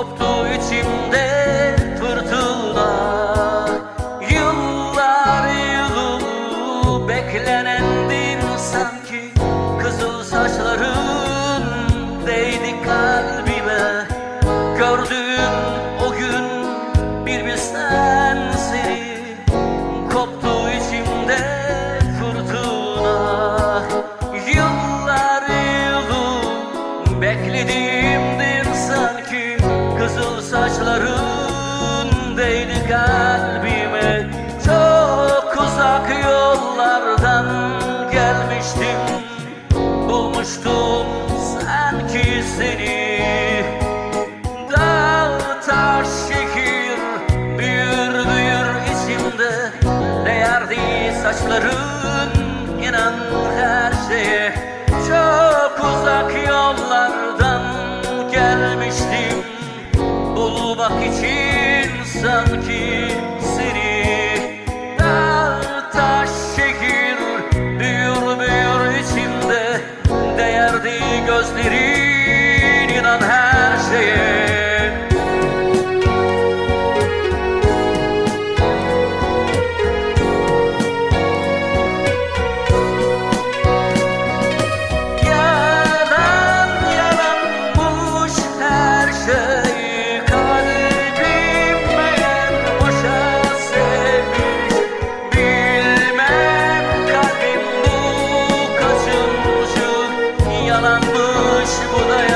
koptu içimde fırtına Yıllar yılı beklenendin sanki Kızıl saçların değdi kalbime. Gördüğüm o gün bir bilsen seni Koptu içimde fırtına. Yıllar yılı bekledim sanki Kızıl saçların değdi kalbime. Çok uzak yollardan gelmiştim. Bulmuştum sanki seni. Dağ taş büyür büyür içimde. Değerdi saçların inan her şeye สั 不是不对